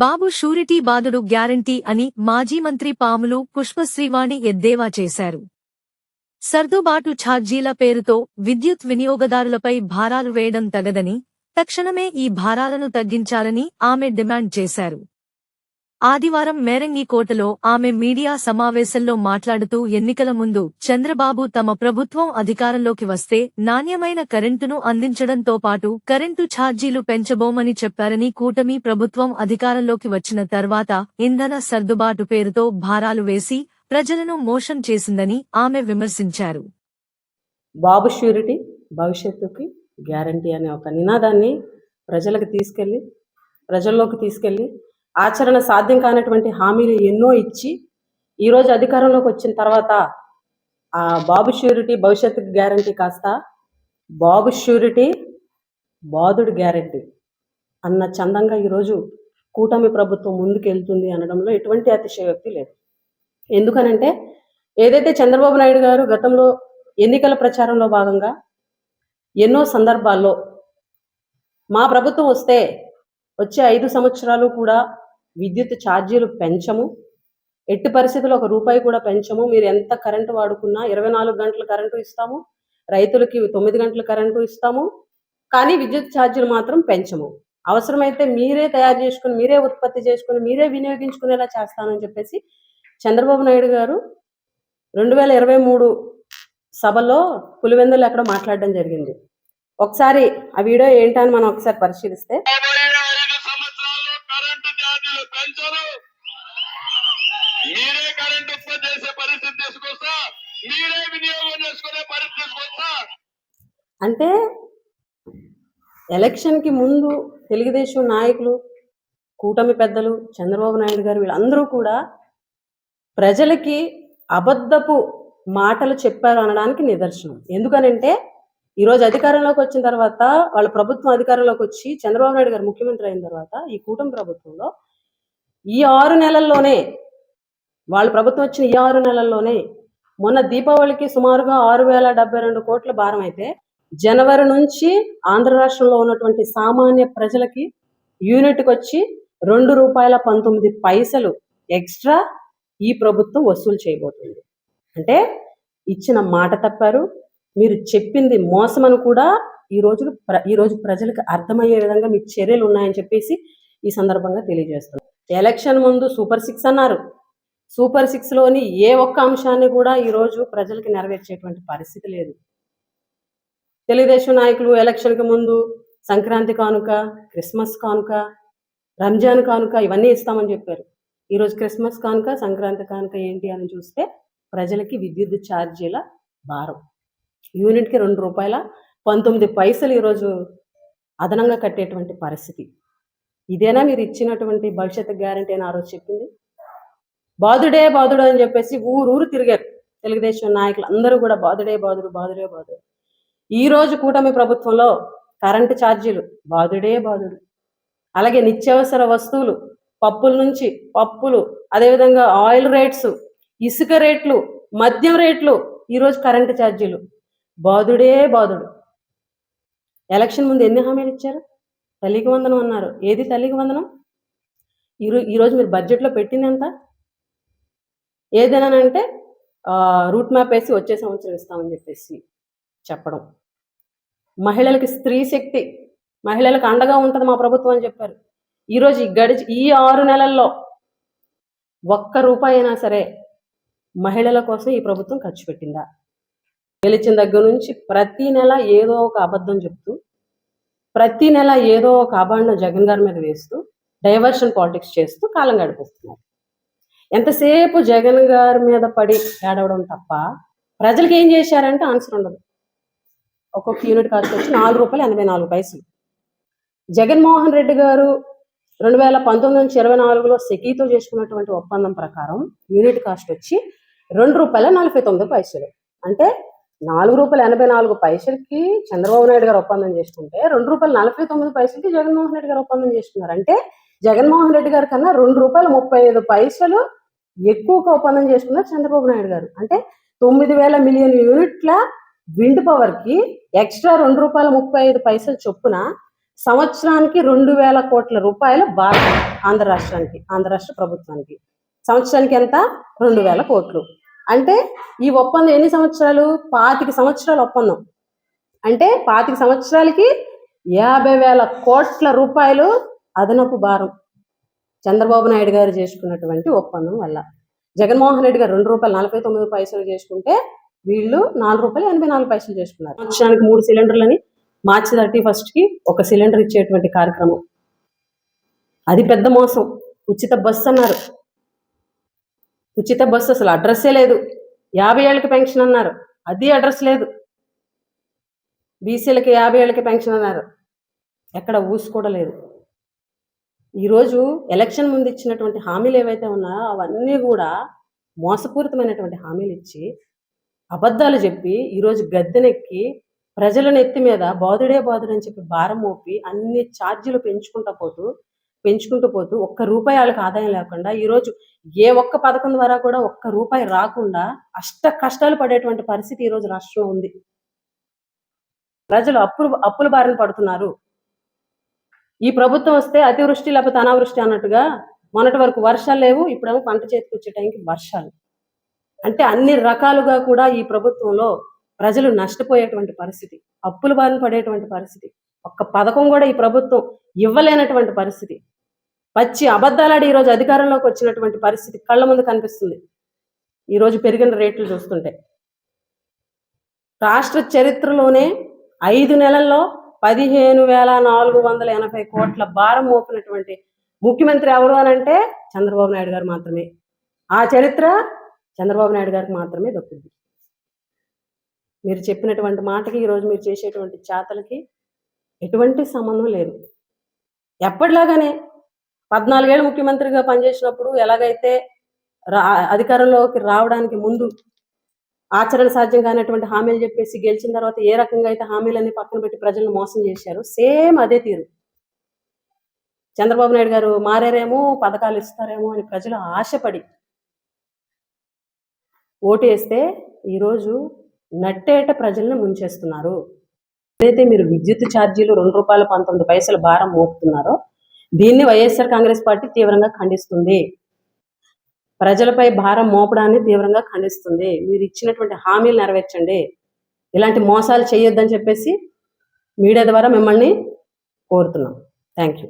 బాబు surety బాదుడు guarantee అని మాజీ మంత్రి పాములు పుష్పశ్రీవాణి ఎద్దేవా చేశారు. సర్దుబాటు ఛార్జీల పేరుతో విద్యుత్ వినియోగదారులపై భారాలు వేయడం తగదని తక్షణమే ఈ భారాలను తగ్గించాలని ఆమె డిమాండ్ చేశారు. ఆదివారం మేరంగి కోటలో ఆమె మీడియా సమావేశంలో మాట్లాడుతూ ఎన్నికల ముందు చంద్రబాబు తమ ప్రభుత్వం అధికారంలోకి వస్తే నాణ్యమైన కరెంటును అందించడంతో పాటు కరెంటు ఛార్జీలు పెంచబోమని చెప్పారని కూటమి ప్రభుత్వం అధికారంలోకి వచ్చిన తర్వాత ఇంధన సర్దుబాటు పేరుతో భారాలు వేసి ప్రజలను మోసం చేసిందని ఆమె విమర్శించారు. బాబు ష్యూరిటీ భవిష్యత్తుకి గ్యారంటీ అనే ఒక నినాదాన్ని ప్రజలకు తీసుకెళ్ళి ప్రజల్లోకి తీసుకెళ్ళి ఆచరణ సాధ్యం కానటువంటి హామీలు ఎన్నో ఇచ్చి ఈరోజు అధికారంలోకి వచ్చిన తర్వాత ఆ బాబు ష్యూరిటీ భవిష్యత్తుకి గ్యారంటీ కాస్త బాబు ష్యూరిటీ బాధుడు గ్యారంటీ అన్న చందంగా ఈరోజు కూటమి ప్రభుత్వం ముందుకెళ్తుంది అనడంలో ఎటువంటి అతిశయోక్తి లేదు. ఎందుకనంటే ఏదైతే చంద్రబాబు నాయుడు గారు గతంలో ఎన్నికల ప్రచారంలో భాగంగా ఎన్నో సందర్భాల్లో మా ప్రభుత్వం వస్తే వచ్చే ఐదు సంవత్సరాలు కూడా విద్యుత్ ఛార్జీలు పెంచము. ఎట్టి పరిస్థితుల్లో ఒక రూపాయి కూడా పెంచము. మీరు ఎంత కరెంటు వాడుకున్నా ఇరవై నాలుగు గంటలు కరెంటు ఇస్తాము. రైతులకి తొమ్మిది గంటల కరెంటు ఇస్తాము. కానీ విద్యుత్ ఛార్జీలు మాత్రం పెంచము. అవసరమైతే మీరే తయారు చేసుకుని మీరే ఉత్పత్తి చేసుకుని మీరే వినియోగించుకునేలా చేస్తానని చెప్పేసి చంద్రబాబు నాయుడు గారు రెండు వేల ఇరవై మూడు సభలో పులివెందులు ఎక్కడో మాట్లాడడం జరిగింది. ఒకసారి ఆ వీడియో ఏంటని మనం ఒకసారి పరిశీలిస్తే మీరే వినియోగం చేసుకునే పరిస్థితి అంటే ఎలక్షన్కి ముందు తెలుగుదేశం నాయకులు కూటమి పెద్దలు చంద్రబాబు నాయుడు గారు వీళ్ళందరూ కూడా ప్రజలకి అబద్ధపు మాటలు చెప్పారు అనడానికి నిదర్శనం. ఎందుకనంటే ఈరోజు అధికారంలోకి వచ్చిన తర్వాత వాళ్ళ ప్రభుత్వం అధికారంలోకి వచ్చి చంద్రబాబు నాయుడు గారు ముఖ్యమంత్రి అయిన తర్వాత ఈ కూటమి ప్రభుత్వంలో ఈ ఆరు నెలల్లోనే వాళ్ళ ప్రభుత్వం వచ్చిన ఈ ఆరు నెలల్లోనే మొన్న దీపావళికి సుమారుగా ఆరు వేల డెబ్బై రెండు కోట్ల భారం అయితే జనవరి నుంచి ఆంధ్ర రాష్ట్రంలో ఉన్నటువంటి సామాన్య ప్రజలకి యూనిట్కి వచ్చి రెండు రూపాయల పంతొమ్మిది పైసలు ఎక్స్ట్రా ఈ ప్రభుత్వం వసూలు చేయబోతుంది. అంటే ఇచ్చిన మాట తప్పారు. మీరు చెప్పింది మోసమని కూడా ఈ రోజు ప్ర ఈ రోజు ప్రజలకు అర్థమయ్యే విధంగా మీ చర్యలు ఉన్నాయని చెప్పేసి ఈ సందర్భంగా తెలియజేస్తున్నారు ఎలక్షన్ ముందు సూపర్ సిక్స్ అన్నారు. సూపర్ సిక్స్లోని ఏ ఒక్క అంశాన్ని కూడా ఈరోజు ప్రజలకి నెరవేర్చేటువంటి పరిస్థితి లేదు. తెలుగుదేశం నాయకులు ఎలక్షన్కి ముందు సంక్రాంతి కానుక క్రిస్మస్ కానుక రంజాన్ కానుక ఇవన్నీ ఇస్తామని చెప్పారు. ఈరోజు క్రిస్మస్ కానుక సంక్రాంతి కానుక ఏంటి అని చూస్తే ప్రజలకి విద్యుత్ ఛార్జీల భారం. యూనిట్కి రెండు రూపాయల పంతొమ్మిది పైసలు ఈరోజు అదనంగా కట్టేటువంటి పరిస్థితి. ఇదేనా మీరు ఇచ్చినటువంటి భవిష్యత్తు గ్యారంటీ అని ఆ రోజు చెప్పింది? బాధుడే బాధుడు అని చెప్పేసి ఊరు ఊరు తిరిగారు. తెలుగుదేశం నాయకులు అందరూ కూడా బాధుడే బాధుడు బాధుడే బాధుడు. ఈ రోజు కూటమి ప్రభుత్వంలో కరెంటు ఛార్జీలు బాధుడే బాధుడు. అలాగే నిత్యావసర వస్తువులు పప్పుల నుంచి పప్పులు అదేవిధంగా ఆయిల్ రేట్స్ ఇసుక రేట్లు మద్యం రేట్లు ఈరోజు కరెంటు ఛార్జీలు. బాధుడే బాధుడు. ఎలక్షన్ ముందు ఎన్ని హామీలు ఇచ్చారు? తల్లికి వందనం అన్నారు. ఏది తల్లికి వందనం? ఈరో ఈరోజు మీరు బడ్జెట్లో పెట్టింది ఎంత? ఏదైనానంటే అంటే రూట్ మ్యాప్ వేసి వచ్చే సంవత్సరం ఇస్తామని చెప్పేసి చెప్పడం. మహిళలకి స్త్రీ శక్తి మహిళలకు అండగా ఉంటుంది మా ప్రభుత్వం అని చెప్పారు. ఈరోజు ఈ గడిచి ఈ ఆరు నెలల్లో ఒక్క రూపాయి అయినా సరే మహిళల కోసం ఈ ప్రభుత్వం ఖర్చు పెట్టిందా? గెలిచిన దగ్గర నుంచి ప్రతి నెల ఏదో ఒక అబద్ధం చెప్తూ ప్రతి నెల ఏదో ఒక అభాండం జగన్ గారి మీద వేస్తూ డైవర్షన్ పాలిటిక్స్ చేస్తూ కాలం గడిపిస్తున్నారు. ఎంతసేపు జగన్ గారి మీద పడి ఏడవడం తప్ప ప్రజలకు ఏం చేశారంటే ఆన్సర్ ఉండదు. ఒక్కొక్క యూనిట్ కాస్ట్ వచ్చి నాలుగు రూపాయలు ఎనభై నాలుగు పైసలు. జగన్మోహన్ రెడ్డి గారు రెండు వేల పంతొమ్మిది నుంచి ఇరవై నాలుగులో సెకీతో చేసుకున్నటువంటి ఒప్పందం ప్రకారం యూనిట్ కాస్ట్ వచ్చి రెండు రూపాయల నలభై తొమ్మిది పైసలు. అంటే నాలుగు రూపాయల ఎనభై నాలుగు పైసలకి చంద్రబాబు నాయుడు గారు ఒప్పందం చేసుకుంటే రెండు రూపాయల నలభై తొమ్మిది పైసలకి జగన్మోహన్ రెడ్డి గారు ఒప్పందం చేసుకున్నారు. అంటే జగన్మోహన్ రెడ్డి గారి కన్నా రెండు రూపాయల ముప్పై ఐదు పైసలు ఎక్కువగా ఒప్పందం చేసుకున్నారు చంద్రబాబు నాయుడు గారు. అంటే తొమ్మిది వేల మిలియన్ యూనిట్ల విండ్ పవర్కి ఎక్స్ట్రా రెండు రూపాయల ముప్పై ఐదు పైసలు చొప్పున సంవత్సరానికి రెండు వేల కోట్ల రూపాయలు భారత ఆంధ్ర రాష్ట్రానికి ఆంధ్ర రాష్ట్ర ప్రభుత్వానికి. సంవత్సరానికి ఎంత? రెండు వేల కోట్లు. అంటే ఈ ఒప్పందం ఎన్ని సంవత్సరాలు? పాతిక సంవత్సరాల ఒప్పందం. అంటే పాతిక సంవత్సరాలకి యాభై వేల కోట్ల రూపాయలు అదనపు భారం. చంద్రబాబు నాయుడు గారు చేసుకున్నటువంటి ఒప్పందం వల్ల. జగన్మోహన్ రెడ్డి గారు రెండు రూపాయలు నలభై తొమ్మిది పైసలు చేసుకుంటే వీళ్ళు నాలుగు రూపాయలు ఎనభై నాలుగు పైసలు చేసుకున్నారు. సంవత్సరానికి మూడు సిలిండర్లని మార్చి థర్టీ ఫస్ట్కి ఒక సిలిండర్ ఇచ్చేటువంటి కార్యక్రమం. అది పెద్ద మోసం. ఉచిత బస్సు అన్నారు. ఉచిత బస్సు అసలు అడ్రస్సే లేదు. యాభై ఏళ్ళకి పెన్షన్ అన్నారు. అది అడ్రస్ లేదు. బీసీలకి యాభై ఏళ్ళకి పెన్షన్ అన్నారు. ఎక్కడ ఊసి కూడా లేదు. ఈరోజు ఎలక్షన్ ముందు ఇచ్చినటువంటి హామీలు ఏవైతే ఉన్నాయో అవన్నీ కూడా మోసపూరితమైనటువంటి హామీలు ఇచ్చి అబద్ధాలు చెప్పి ఈరోజు గద్దెనెక్కి ప్రజల నెత్తి మీద బాధుడే బాధుడు అని చెప్పి భారం మోపి అన్ని ఛార్జీలు పెంచుకుంటూ పోతూ పెంచుకుంటూ పోతూ ఒక్క రూపాయి వాళ్ళకి ఆదాయం లేకుండా ఈరోజు ఏ ఒక్క పథకం ద్వారా కూడా ఒక్క రూపాయి రాకుండా అష్ట కష్టాలు పడేటువంటి పరిస్థితి ఈరోజు రాష్ట్రంలో ఉంది. ప్రజలు అప్పులు అప్పుల బారిన పడుతున్నారు. ఈ ప్రభుత్వం వస్తే అతివృష్టి లేకపోతే అనావృష్టి అన్నట్టుగా మొన్నటి వరకు వర్షాలు లేవు ఇప్పుడేమో పంట చేతికి వచ్చే టైంకి వర్షాలు. అంటే అన్ని రకాలుగా కూడా ఈ ప్రభుత్వంలో ప్రజలు నష్టపోయేటువంటి పరిస్థితి అప్పుల బారిన పడేటువంటి పరిస్థితి ఒక్క పథకం కూడా ఈ ప్రభుత్వం ఇవ్వలేనటువంటి పరిస్థితి. పచ్చి అబద్ధాలాడి ఈరోజు అధికారంలోకి వచ్చినటువంటి పరిస్థితి కళ్ళ ముందు కనిపిస్తుంది. ఈరోజు పెరిగిన రేట్లు చూస్తుంటే. రాష్ట్ర చరిత్రలోనే ఐదు నెలల్లో పదిహేను వేల నాలుగు వందల ఎనభై కోట్ల భారం మోపినటువంటి ముఖ్యమంత్రి ఎవరు అని అంటే చంద్రబాబు నాయుడు గారు మాత్రమే. ఆ చరిత్ర చంద్రబాబు నాయుడు గారికి మాత్రమే దక్కుద్ది మీరు చెప్పినటువంటి మాటకి ఈరోజు మీరు చేసేటువంటి చేతలకి ఎటువంటి సంబంధం లేదు. ఎప్పటిలాగానే పద్నాలుగేళ్ళు ముఖ్యమంత్రిగా పనిచేసినప్పుడు ఎలాగైతే రా అధికారంలోకి రావడానికి ముందు ఆచరణ సాధ్యం కానటువంటి హామీలు చెప్పేసి గెలిచిన తర్వాత ఏ రకంగా అయితే హామీలన్నీ పక్కన పెట్టి ప్రజలను మోసం చేశారు సేమ్ అదే తీరు. చంద్రబాబు నాయుడు గారు మారారేమో పథకాలు ఇస్తారేమో అని ప్రజలు ఆశపడి ఓటేస్తే ఈరోజు నట్టేట ప్రజల్ని ముంచేస్తున్నారు. ఏదైతే మీరు విద్యుత్ ఛార్జీలు రెండు రూపాయల పంతొమ్మిది పైసల భారం మోపుతున్నారో దీన్ని వైఎస్ఆర్ కాంగ్రెస్ పార్టీ తీవ్రంగా ఖండిస్తుంది. ప్రజలపై భారం మోపడాన్ని తీవ్రంగా ఖండిస్తుంది. మీరు ఇచ్చినటువంటి హామీలు నెరవేర్చండి. ఇలాంటి మోసాలు చేయొద్దని చెప్పేసి మీడియా ద్వారా మిమ్మల్ని కోరుతున్నాం. Thank you